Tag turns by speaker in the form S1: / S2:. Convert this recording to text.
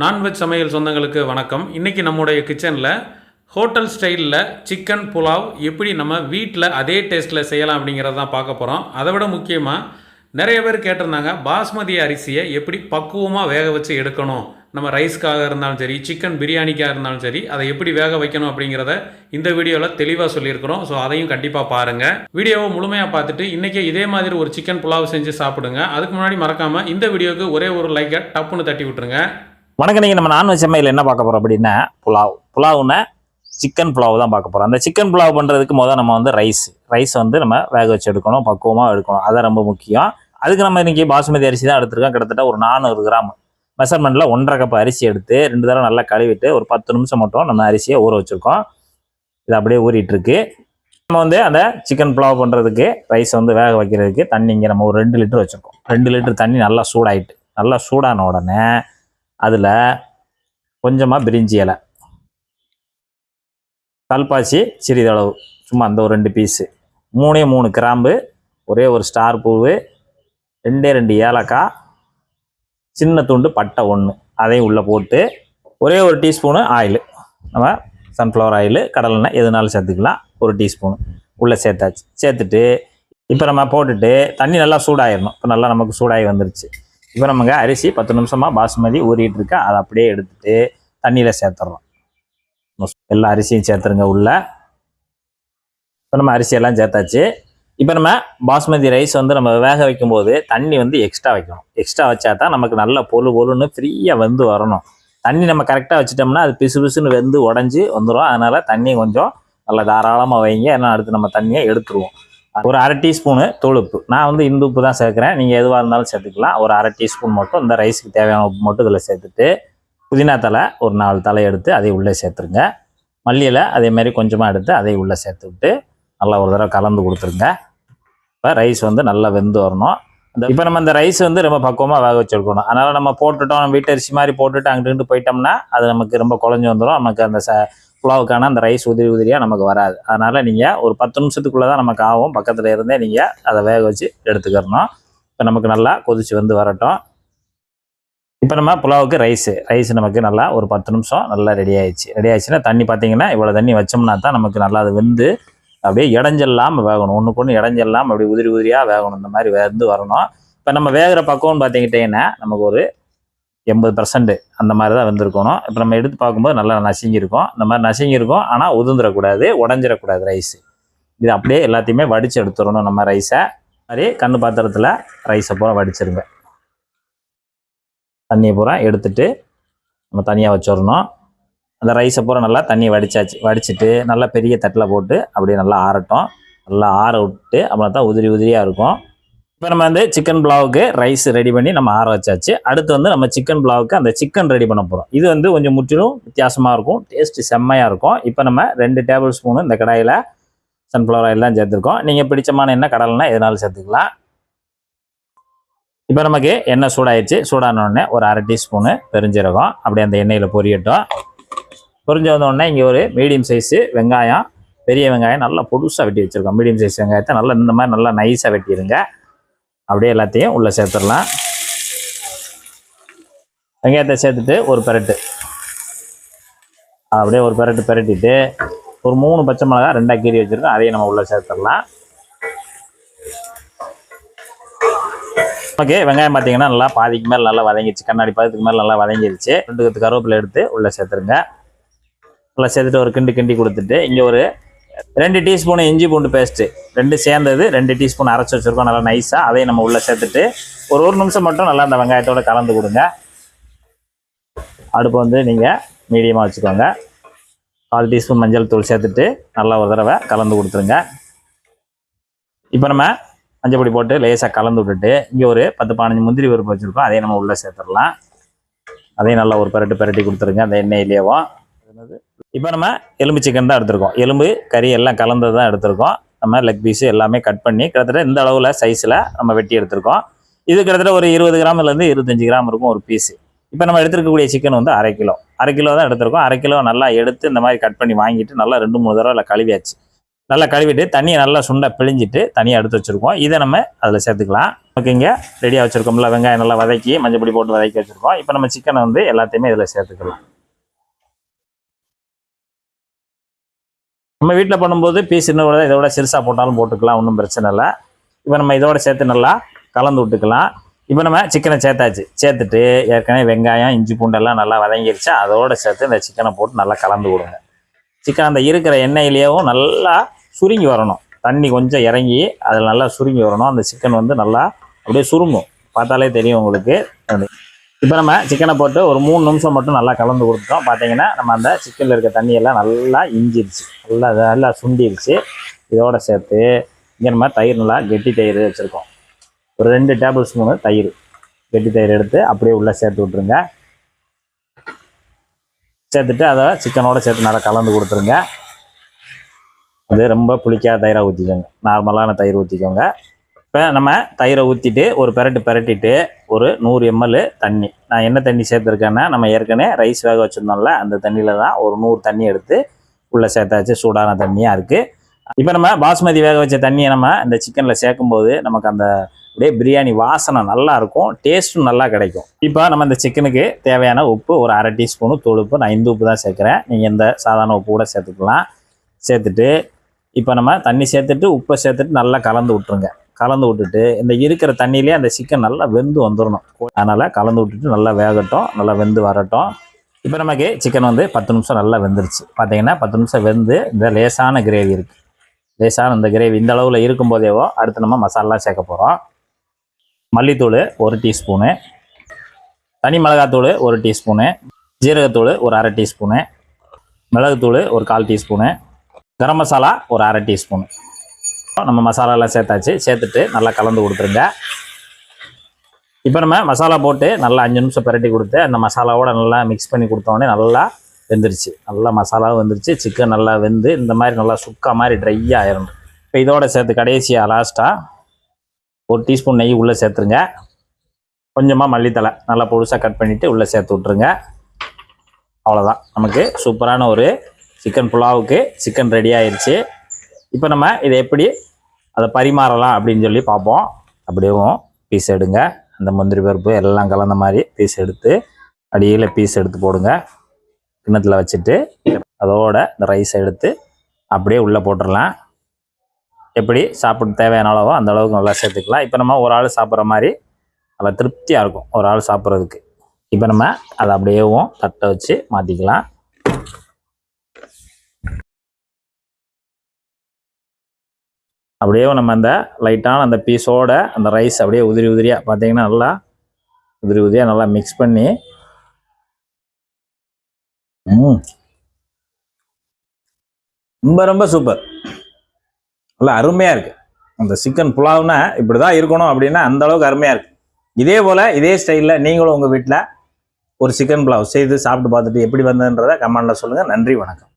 S1: Non veg சமையல் சொந்தங்களுக்கு வணக்கம். இன்றைக்கி நம்முடைய கிச்சனில் ஹோட்டல் ஸ்டைலில் சிக்கன் புலாவ் எப்படி நம்ம வீட்டில் அதே டேஸ்ட்டில் செய்யலாம் அப்படிங்கிறத தான் பார்க்க போகிறோம் அதை விட முக்கியமாக நிறைய பேர் கேட்டிருந்தாங்க பாஸ்மதி அரிசியை எப்படி பக்குவமாக வேக வச்சு எடுக்கணும். நம்ம ரைஸ்க்காக இருந்தாலும் சரி சிக்கன் பிரியாணிக்காக இருந்தாலும் சரி அதை எப்படி வேக வைக்கணும் அப்படிங்கிறத இந்த வீடியோவில் தெளிவாக சொல்லியிருக்கிறோம். ஸோ அதையும் கண்டிப்பாக பாருங்கள் வீடியோவை முழுமையாக பார்த்துட்டு இன்றைக்கி இதே மாதிரி ஒரு சிக்கன் புலாவ் செஞ்சு சாப்பிடுங்க. அதுக்கு முன்னாடி மறக்காமல் இந்த வீடியோவுக்கு ஒரே ஒரு லைக்கை டப்புன்னு தட்டி விட்டுருங்க.
S2: வணக்கம். நீங்கள் நம்ம நான்வெஜ் சமையல் என்ன பார்க்க போகிறோம் அப்படின்னா புலாவ். புலாவ்னா சிக்கன் புலாவ் தான் பார்க்க போகிறோம் அந்த சிக்கன் புலாவ் பண்ணுறதுக்கு முதல் நம்ம வந்து ரைஸ் ரைஸ் வந்து நம்ம வேக வச்சு எடுக்கணும் பக்குவமாக எடுக்கணும். அதான் ரொம்ப முக்கியம். அதுக்கு நம்ம இன்றைக்கி பாசுமதி அரிசி தான் எடுத்துருக்கோம். கிட்டத்தட்ட ஒரு நானூறு கிராம். மெஷர்மெண்ட்டில் ஒன்றரை கப் அரிசி எடுத்து ரெண்டு தடவை நல்லா கழுவிட்டு ஒரு பத்து நிமிஷம் மட்டும் நம்ம அரிசியை ஊற வச்சுருக்கோம். இது அப்படியே ஊறிட்டுருக்கு. நம்ம வந்து அந்த சிக்கன் புலாவ் பண்ணுறதுக்கு ரைஸ் வந்து வேக வைக்கிறதுக்கு தண்ணி இங்கே நம்ம ஒரு ரெண்டு லிட்டர் வச்சுருக்கோம். ரெண்டு லிட்டர் தண்ணி நல்லா சூடாயிட்டு நல்லா சூடான உடனே அதில் கொஞ்சமாக பிரிஞ்சி இலை. கல்பாசி சிறிதளவு சும்மா அந்த ஒரு ரெண்டு பீஸு மூணே மூணு கிராம்பு ஒரே ஒரு ஸ்டார் பூவு ரெண்டே ரெண்டு ஏலக்காய் சின்ன துண்டு பட்டை ஒன்று அதையும் உள்ளே போட்டு ஒரே ஒரு டீஸ்பூனு ஆயில் நம்ம சன்ஃப்ளவர் ஆயில் கடலெண்ணெய் எதுனாலும் சேர்த்துக்கலாம். ஒரு டீஸ்பூனு உள்ளே சேர்த்தாச்சு. சேர்த்துட்டு இப்போ நம்ம போட்டுட்டு தண்ணி நல்லா சூடாயிடணும் இப்போ நல்லா நமக்கு சூடாகி வந்துருச்சு. இப்போ நமக்கு அரிசி பத்து நிமிஷமாக பாசுமதி ஊறிட்டு இருக்கு. அதை அப்படியே எடுத்துட்டு தண்ணியில் சேர்த்துட்றோம் எல்லா அரிசியும் சேர்த்துருங்க உள்ள. இப்போ நம்ம அரிசியெல்லாம் சேர்த்தாச்சு. இப்போ நம்ம பாஸ்மதி ரைஸ் வந்து நம்ம வேக வைக்கும்போது தண்ணி வந்து எக்ஸ்ட்ரா வைக்கணும். எக்ஸ்ட்ரா வச்சா தான் நமக்கு நல்ல பொழு பொழுன்னு ஃப்ரீயாக வந்து வரணும். தண்ணி நம்ம கரெக்டாக வச்சுட்டோம்னா அது பிசு பிசுன்னு வெந்து உடஞ்சி வந்துடும் அதனால் தண்ணி கொஞ்சம் நல்லா தாராளமாக வைங்க. ஏன்னா அடுத்து நம்ம தண்ணியை எடுத்துருவோம். ஒரு அரை டீஸ்பூனு தூளுப்பு. நான் வந்து இந்து உப்பு தான் சேர்க்குறேன். நீங்கள் எதுவாக இருந்தாலும் சேர்த்துக்கலாம். ஒரு அரை டீஸ்பூன் மட்டும் இந்த ரைஸுக்கு தேவையான உப்பு மட்டும் இதில் சேர்த்துட்டு புதினா தலை ஒரு நாலு தலை எடுத்து அதை உள்ளே சேர்த்துருங்க. மல்லியில் அதேமாரி அதே மாதிரி கொஞ்சமாக எடுத்து அதை உள்ளே சேர்த்து விட்டு நல்லா ஒரு தடவை கலந்து கொடுத்துருங்க. இப்போ ரைஸ் வந்து நல்லா வெந்து வரணும். அந்த இப்போ நம்ம இந்த ரைஸ் வந்து ரொம்ப பக்குவமாக வேக வச்சுருக்கணும். அதனால் நம்ம போட்டுட்டோம் நம்ம வீட்டரிசி மாதிரி போட்டுட்டு அங்கிட்டு போயிட்டோம்னா அது நமக்கு ரொம்ப குழஞ்சி வந்துடும் நமக்கு அந்த ச புலாவுக்கான அந்த ரைஸ் உதிரி உதிரியாக நமக்கு வராது. அதனால் நீங்கள் ஒரு பத்து நிமிஷத்துக்குள்ளே தான் நமக்கு ஆகும். பக்கத்தில் இருந்தே நீங்கள் அதை வேக வச்சு எடுத்துக்கிறணும். இப்போ நமக்கு நல்லா கொதிச்சு வந்து வரட்டும். இப்போ நம்ம புலாவுக்கு ரைஸு ரைஸ் நமக்கு நல்லா ஒரு பத்து நிமிஷம் நல்லா ரெடி ஆயிடுச்சு. ரெடி ஆயிடுச்சுன்னா தண்ணி பார்த்தீங்கன்னா இவ்வளோ தண்ணி வச்சோம்னா தான் நமக்கு நல்லா அது வெந்து அப்படியே இடைஞ்செல்லாமல் வேகணும். ஒன்றுக்கு ஒன்று இடைஞ்சல்லாம் அப்படி உதிரி உதிரியாக வேகணும். இந்த மாதிரி வெந்து வரணும். இப்போ நம்ம வேகிற பக்குவம்னு பார்த்துக்கிட்டிங்கன்னா நமக்கு ஒரு எண்பது பர்சன்ட் அந்த மாதிரி தான் வந்திருக்கணும். இப்போ நம்ம எடுத்து பார்க்கும்போது நல்லா நசுங்கியிருக்கோம். இந்த மாதிரி நசுங்கியிருக்கோம். ஆனால் உதுந்துடக்கூடாது உடஞ்சிடக்கூடாது ரைஸ் இது அப்படியே எல்லாத்தையுமே வடித்து எடுத்துடணும் நம்ம ரைஸை மாதிரி கண்ணு பாத்திரத்தில் ரைஸை பூரா வடிச்சிருங்க. தண்ணியை பூரா எடுத்துட்டு நம்ம தனியாக வச்சிடணும். அந்த ரைஸை பூரா நல்லா தண்ணி வடிச்சாச்சு வடிச்சிட்டு நல்லா பெரிய தட்டில் போட்டு அப்படியே நல்லா ஆறட்டும். நல்லா ஆற விட்டு அப்புறம் தான் உதிரி உதிரியாக இருக்கும். இப்போ நம்ம வந்து சிக்கன் புலாவுக்கு ரைஸ் ரெடி பண்ணி நம்ம ஆற வச்சாச்சு. அடுத்து வந்து நம்ம சிக்கன் புலாவுக்கு அந்த சிக்கன் ரெடி பண்ண போகிறோம் இது வந்து கொஞ்சம் முற்றிலும் வித்தியாசமாக இருக்கும். டேஸ்ட்டு செம்மையாக இருக்கும். இப்போ நம்ம ரெண்டு டேபிள் ஸ்பூனு இந்த கடாயில் சன்ஃப்ளவர் ஆயிலெலாம் சேர்த்துருக்கோம். நீங்கள் பிடிச்சமான எண்ணெய் கடலைனா எதுனாலும் சேர்த்துக்கலாம். இப்போ நமக்கு எண்ணெய் சூடாயிடுச்சு. சூடான உடனே ஒரு அரை டீஸ்பூனு பெருஞ்சீரகம். அப்படியே அந்த எண்ணெயில் பொரியட்டும். பொரிஞ்ச வந்தோடனே இங்கே ஒரு மீடியம் சைஸு வெங்காயம் பெரிய வெங்காயம் நல்லா பொடுசாக வெட்டி வச்சுருக்கோம். மீடியம் சைஸ் வெங்காயத்தை நல்லா இந்த மாதிரி நல்லா நைஸாக வெட்டிடுங்க அப்படியே எல்லாத்தையும் உள்ளே சேர்த்துடலாம். வெங்காயத்தை சேர்த்துட்டு ஒரு பெரட்டு. அப்படியே ஒரு பெரட்டு பெரட்டிட்டு ஒரு மூணு பச்சை மிளகா ரெண்டாக கீறி வச்சுருக்கோம் அதையும் நம்ம உள்ளே சேர்த்துடலாம். ஓகே வெங்காயம் பார்த்தீங்கன்னா நல்லா பாதிக்கு மேலே நல்லா வதங்கிடுச்சு. கண்ணாடி பதத்துக்கு மேலே நல்லா வதங்கிடுச்சு. ரெண்டு கத்து கருவேப்பிலை எடுத்து உள்ளே சேர்த்துருங்க. நல்லா சேர்த்துட்டு ஒரு கிண்டு கிண்டி கொடுத்துட்டு இங்கே ஒரு ரெண்டு டீஸ்பூன் இஞ்சி பூண்டு பேஸ்ட்டு ரெண்டு சேர்ந்தது ரெண்டு டீஸ்பூன் அரைச்சி வச்சுருக்கோம் நல்லா நைஸாக அதையும் நம்ம உள்ளே சேர்த்துட்டு ஒரு ஒரு நிமிஷம் மட்டும் நல்லா அந்த வெங்காயத்தோடு கலந்து கொடுங்க. அடுப்பு வந்து நீங்கள் மீடியமாக வச்சுக்கோங்க. கால் டீஸ்பூன் மஞ்சள் தூள் சேர்த்துட்டு நல்லா ஒரு தடவை கலந்து கொடுத்துருங்க. இப்போ நம்ம மஞ்சள் பொடி போட்டு லேசாக கலந்து விட்டுட்டு இங்கே ஒரு பத்து பதினஞ்சு முந்திரி பருப்பு வச்சுருக்கோம் அதையும் நம்ம உள்ளே சேர்த்துடலாம். அதையும் நல்லா ஒரு பரட்டு பரட்டி கொடுத்துருங்க அந்த எண்ணெயிலேயும் இப்போ நம்ம எலும்பு சிக்கன் தான் எடுத்திருக்கோம். எலும்பு கறி எல்லாம் கலந்தது தான் எடுத்திருக்கோம். நம்ம லெக் பீஸு எல்லாமே கட் பண்ணி கிட்டத்தட்ட இந்த அளவில் சைஸில் நம்ம வெட்டி எடுத்திருக்கோம். இது கிட்டத்தட்ட ஒரு இருபது கிராம்லேருந்து இருபத்தஞ்சி கிராம் இருக்கும் ஒரு பீஸு இப்போ நம்ம எடுத்துருக்கக்கூடிய சிக்கன் வந்து அரை கிலோ. அரை கிலோ தான் எடுத்திருக்கோம். அரை கிலோ நல்லா எடுத்து இந்த மாதிரி கட் பண்ணி வாங்கிட்டு நல்லா ரெண்டு மூணு தடவை கழுவியாச்சு. நல்லா கழுவிட்டு தண்ணியை நல்லா சுண்டை பிழிஞ்சிட்டு தனியாக எடுத்து வச்சுருக்கோம். இதை நம்ம அதில் சேர்த்துக்கலாம். நமக்கு இங்கே ரெடியாக வச்சுருக்கோம்ல வெங்காயம் நல்லா வதக்கி மஞ்சள் பொடி போட்டு வதக்கி வச்சுருக்கோம். இப்போ நம்ம சிக்கனை வந்து எல்லாத்தையுமே இதில் சேர்த்துக்கலாம். நம்ம வீட்டில் பண்ணும்போது பீஸ் இன்னும் இதோட சிறுசாக போட்டாலும் போட்டுக்கலாம் ஒன்றும் பிரச்சனை இல்லை. இப்போ நம்ம இதோட சேர்த்து நல்லா கலந்து விட்டுக்கலாம். இப்போ நம்ம சிக்கனை சேர்த்தாச்சு. சேர்த்துட்டு ஏற்கனவே வெங்காயம் இஞ்சி பூண்டெல்லாம் நல்லா வதங்கிருச்சு. அதோட சேர்த்து இந்த சிக்கனை போட்டு நல்லா கலந்து விடுங்க. சிக்கன் அந்த இருக்கிற எண்ணெயிலேயும் நல்லா சுருங்கி வரணும். தண்ணி கொஞ்சம் இறங்கி அதில் நல்லா சுருங்கி வரணும். அந்த சிக்கன் வந்து நல்லா அப்படியே சுருங்கும். பார்த்தாலே தெரியும் உங்களுக்கு. இப்போ நம்ம சிக்கனை போட்டு ஒரு மூணு நிமிஷம் மட்டும் நல்லா கலந்து கொடுத்துட்டோம். பார்த்தீங்கன்னா நம்ம அந்த சிக்கனில் இருக்க தண்ணியெல்லாம் நல்லா இஞ்சிருச்சு. நல்லா நல்லா சுண்டிருச்சு. இதோட சேர்த்து இங்கே நம்ம தயிர் நல்லா கெட்டி தயிர் வச்சுருக்கோம். ஒரு ரெண்டு டேபிள் ஸ்பூனு தயிர். கெட்டி தயிர் எடுத்து அப்படியே உள்ளே சேர்த்து விட்ருங்க சேர்த்துட்டு அதை சிக்கனோட சேர்த்து நல்லா கலந்து கொடுத்துருங்க. அது ரொம்ப புளிக்காத தயிராக ஊற்றிக்கோங்க நார்மலான தயிர் ஊற்றிக்கோங்க இப்போ நம்ம தயிரை ஊற்றிட்டு ஒரு பெரட்டு பெரட்டிட்டு ஒரு நூறு எம்எல் தண்ணி. நான் என்ன தண்ணி சேர்த்துருக்கேன்னா நம்ம ஏற்கனவே ரைஸ் வேக வச்சுருந்தோம்ல அந்த தண்ணியில் தான் ஒரு நூறு தண்ணி எடுத்து உள்ளே சேர்த்தாச்சு சூடான தண்ணியாக இருக்குது இப்போ நம்ம பாஸ்மதி வேக வச்ச தண்ணியை நம்ம இந்த சிக்கனில் சேர்க்கும்போது நமக்கு அந்த அப்படியே பிரியாணி வாசனை நல்லா இருக்கும் டேஸ்ட்டும் நல்லா கிடைக்கும். இப்போ நம்ம இந்த சிக்கனுக்கு தேவையான உப்பு ஒரு அரை டீஸ்பூனு தூளுப்பு நான் இந்த உப்பு தான் சேர்க்குறேன். நீங்கள் இந்த சாதாரண உப்பு கூட சேர்த்துக்கலாம். சேர்த்துட்டு இப்போ நம்ம தண்ணி சேர்த்துட்டு உப்பை சேர்த்துட்டு நல்லா கலந்து விட்ருங்க கலந்து விட்டுட்டு இந்த இருக்கிற தண்ணியிலே அந்த சிக்கன் நல்லா வெந்து வந்துடணும் அதனால் கலந்து விட்டுட்டு நல்லா வேகட்டும் நல்லா வெந்து வரட்டும். இப்போ நமக்கு சிக்கன் வந்து பத்து நிமிஷம் நல்லா வெந்துருச்சு. பார்த்தீங்கன்னா பத்து நிமிஷம் வெந்து இந்த லேசான கிரேவி இருக்குது லேசான இந்த கிரேவி இந்த அளவில் இருக்கும் போதேவோ அடுத்து நம்ம மசாலா சேர்க்க போகிறோம் மல்லித்தூள் ஒரு டீஸ்பூனு. தனி மிளகாத்தூள் ஒரு டீஸ்பூனு. ஜீரகத்தூள் ஒரு அரை டீஸ்பூனு. மிளகுத்தூள் ஒரு கால் டீஸ்பூனு. கரம் மசாலா ஒரு அரை டீஸ்பூனு. நம்ம மசாலாலாம் சேர்த்தாச்சு. சேர்த்துட்டு நல்லா கலந்து கொடுத்துருங்க. இப்போ நம்ம மசாலா போட்டு நல்லா அஞ்சு நிமிஷம் பிரட்டி கொடுத்து அந்த மசாலாவோட நல்லா மிக்ஸ் பண்ணி கொடுத்தோடனே நல்லா வெந்துருச்சு. நல்லா மசாலாவும் வெந்துருச்சு. சிக்கன் நல்லா வெந்து இந்த மாதிரி நல்லா சுக்கா மாதிரி ட்ரையாக ஆயிரும். இப்போ இதோட சேர்த்து கடைசியாக லாஸ்ட்டாக ஒரு டீஸ்பூன் நெய் உள்ளே சேர்த்துருங்க. கொஞ்சமாக மல்லித்தலை நல்லா பொழுசாக கட் பண்ணிவிட்டு உள்ளே சேர்த்து விட்ருங்க அவ்வளோதான் நமக்கு சூப்பரான ஒரு சிக்கன் புலாவுக்கு சிக்கன் ரெடி ஆயிடுச்சு இப்போ நம்ம இதை எப்படி அதை பரிமாறலாம் அப்படின்னு சொல்லி பார்ப்போம். அப்படியேவும் பீஸ் எடுங்க. அந்த முந்திரி பருப்பு எல்லாம் கலந்த மாதிரி பீஸ் எடுத்து அடியில் பீஸ் எடுத்து போடுங்க. கிண்ணத்தில் வச்சுட்டு அதோட இந்த ரைஸ் எடுத்து அப்படியே உள்ளே போட்டுடலாம் எப்படி சாப்பிட தேவையான அளவோ அந்த அளவுக்கு நல்லா சேர்த்துக்கலாம். இப்போ நம்ம ஒரு ஆள் சாப்பிட்ற மாதிரி நல்லா திருப்தியாக இருக்கும் ஒரு ஆள் சாப்பிட்றதுக்கு. இப்போ நம்ம அதை அப்படியேவும் தட்டை வச்சு மாற்றிக்கலாம் அப்படியே நம்ம அந்த லைட்டான அந்த பீஸோட அந்த ரைஸ் அப்படியே உதிரி உதிரியாக பார்த்தீங்கன்னா நல்லா உதிரி உதிரியாக நல்லா மிக்ஸ் பண்ணி ரொம்ப ரொம்ப சூப்பர் நல்லா அருமையாக இருக்குது அந்த சிக்கன் புலாவ்னா இப்படி தான் இருக்கணும் அப்படின்னா அந்த அளவுக்கு அருமையாக இருக்குது இதே போல் இதே ஸ்டைலில் நீங்களும் உங்கள் வீட்டில் ஒரு சிக்கன் புலாவ் செய்து சாப்பிட்டு பார்த்துட்டு எப்படி வந்ததுன்றதை கமெண்டில் சொல்லுங்கள் நன்றி வணக்கம்.